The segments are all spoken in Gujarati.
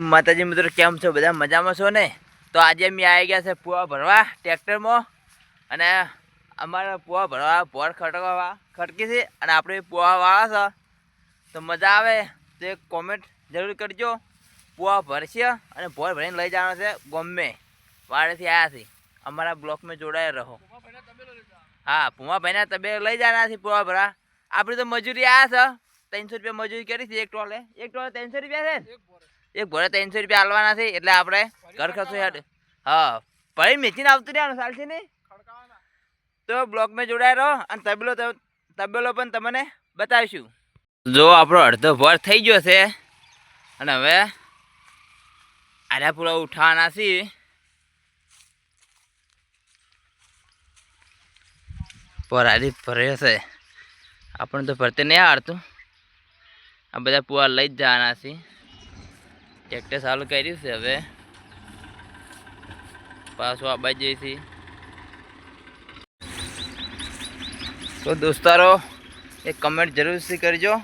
માતાજી મિત્રો, કેમ છો? બધા મજામાં છો ને? તો આજે અમે આવી ગયા છે પુવા ભરવા ટ્રેક્ટરમાં. અને અમારા પુવા ભરવા ભોર ખટકવા ખટકી છે અને આપણે પુવા વાળા છે. તો મજા આવે, તો કોમેન્ટ જરૂર કરજો. પૂવા ભરશે અને ભોર ભરીને લઈ જવાનો છે ગમે. વાળેથી આવ્યા છે. અમારા બ્લોકમાં જોડાયા રહો. હા પુમાભાઈના તબે લઈ જવાના છે પુવા ભરા આપણે તો મજૂરી આવ્યા છે. ત્રણસો રૂપિયા મજૂરી કરી છે એક ટોલે. એક ટોલે ત્રણસો રૂપિયા છે એક ભરે ત્રણસો રૂપિયા હાલવાના છે એટલે આપણે ઘર ખર્ચો હેડ હા ભાઈ મેચીને આવતું રહેવાનું ચાલશે ને તો બ્લોકમાં જોડાય રહો અને તબેલો તબેલો પણ તમને બતાવીશું. જો આપણો અડધો ભર થઈ ગયો છે અને હવે આડા પૂરા ઉઠાવાના છીએ પરારી ભર્યો છે. આપણને તો ભરતે નહીં આવડતું. આ બધા પુવા લઈ જ જવાના છે. ટ્રેક્ટર ચાલુ કર્યું છે હવે. પાછું આ બાજુ જઈશી તો દોસ્તારો, એક કમેન્ટ જરૂરથી કરજો.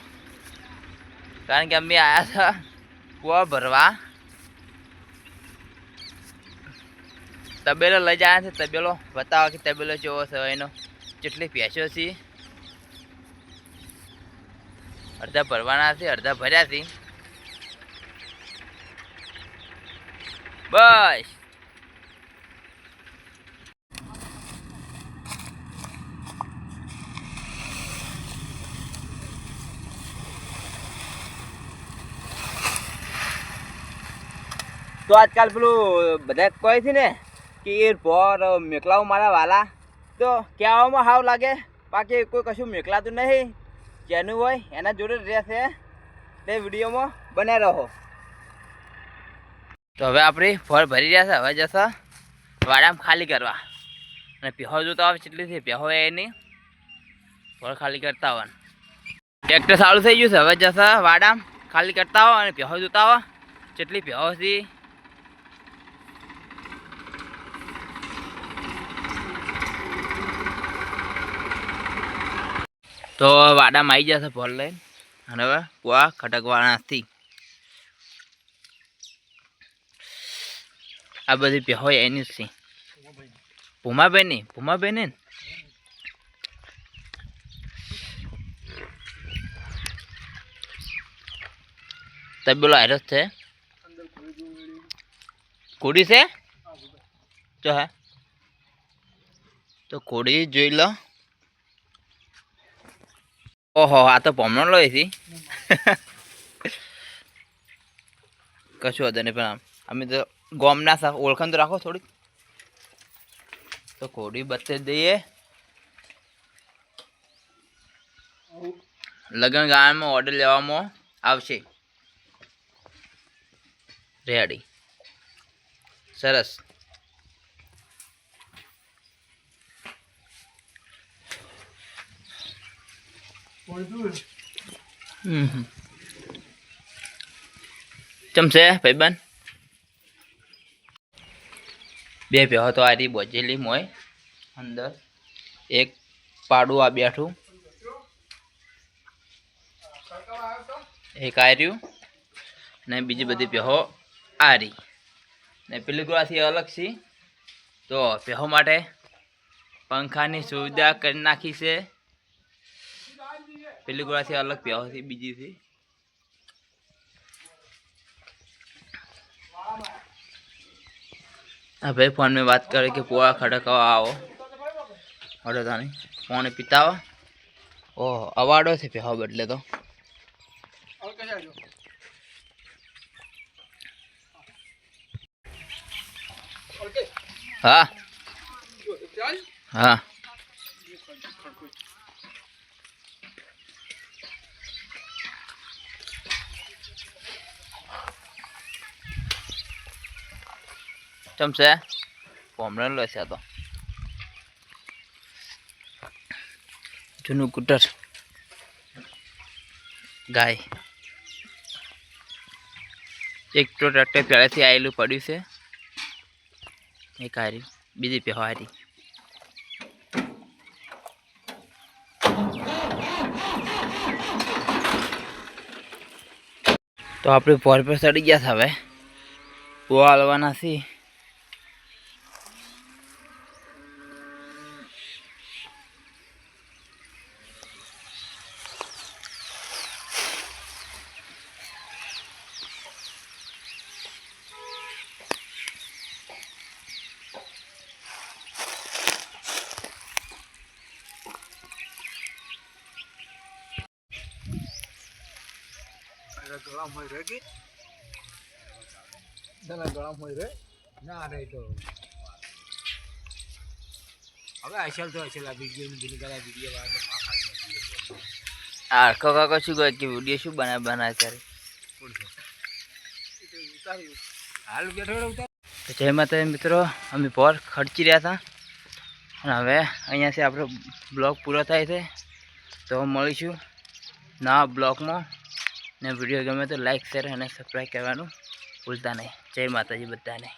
કારણ કે અમે આવ્યા હતા કુવા ભરવા. તબેલો લઈ જાય છે, તબેલો બતાવો કે તબેલો કેવો છે, એનો કેટલી ભેંસો છે. અડધા ભરવાના છે, અડધા ભર્યા છે. બસ તો આજકાલ પેલું બધા કહે છે ને કે એ ભોર મેકલાવું મારા વાલા. તો કહેવામાં હાવ લાગે, બાકી કોઈ કશું મેકલાતું નહીં. જેનું હોય એના જોડે રહેશે. તે વિડીયોમાં બન્યા રહો. તો હવે આપણે ફળ ભરી રહ્યા છે, હવે જશે વાડામાં ખાલી કરવા. અને પહેો જોતા આવે કેટલી છે, પહેો એ નહીં. ફળ ખાલી કરતા હોય. ટ્રેક્ટર સારું થઈ ગયું છે, હવે જશે વાડામ ખાલી કરતા હોય અને પહેો જોતા હોય કેટલી પહેો છે. તો વાડામાં આવી જશે ફળ લઈને. અને હવે કુવા ખટકવાના નથી આ બધી પહેહોય એની જ છે. ભૂમાબેનની ભૂમાબેન ને તબેલો આયરો જ છે? કોડી છે? જો હે. તો કોડી જોઈ લો. ઓહો, આ તો પમણો લો એથી કશું નહીં પણ આમ. અમે તો ગોમના સા ઓળખાણ તો રાખો થોડીક. તો કોડી બચે દઈએ. લગ્ન ગાળામાં ઓર્ડર લેવામાં આવશે. રેડી. સરસ. ચમશે ભાઈબંધ? બે પહેવા તો આરી બોજેલી મોય, અંદર. એક પાડું આ બેઠું. એક આર્યું. ને બીજી બધી પહેવો આરી. ને પેલી ગોળાથી અલગ છે તો પહેવો માટે પંખાની સુવિધા કરી નાખી છે. પેલી ગોળાથી અલગ ભેહોથી છે બીજી છે હા ભાઈ ફોન में बात करे कि पुआ खड़कवा आओ और तानी फोन पितावा ઓહ અવાડો છે પહેવા બદલે તો હા હા ચમશે પોમરણ લો છે તો. જૂનું કુટર. ગાય. એક તો ટ્રેક્ટર પહેલેથી આવેલું પડ્યું છે. એક હારી. બીજી પહેવા હારી. તો આપણે પોર પર ચડી ગયા છે હવે. પોવા હાલવાના છે ગળામાં હોય રે કે? દાદા ગળા હોય રે ના રે તો. હવે આશલ તો આશલ આ વીડિયો ની કરા વીડિયો વાળા માં ખાઈ આ હરખો કાકો શું કહે કે વીડિયો શું બના બના કરે હાલ બેઠો ઉતાર. તો જય માતાજી મિત્રો અમે પોર ખર્ચી રહ્યા હતા. અને હવે અહીંયાથી આપણો બ્લોગ પૂરો થાય છે. તો મળીશું નવા બ્લોગમાં. ને વીડિયો ગમે તો લાઈક શેર અને સબસ્ક્રાઈબ કરવાનું ભૂલતા નહીં. જય માતાજી બધાને.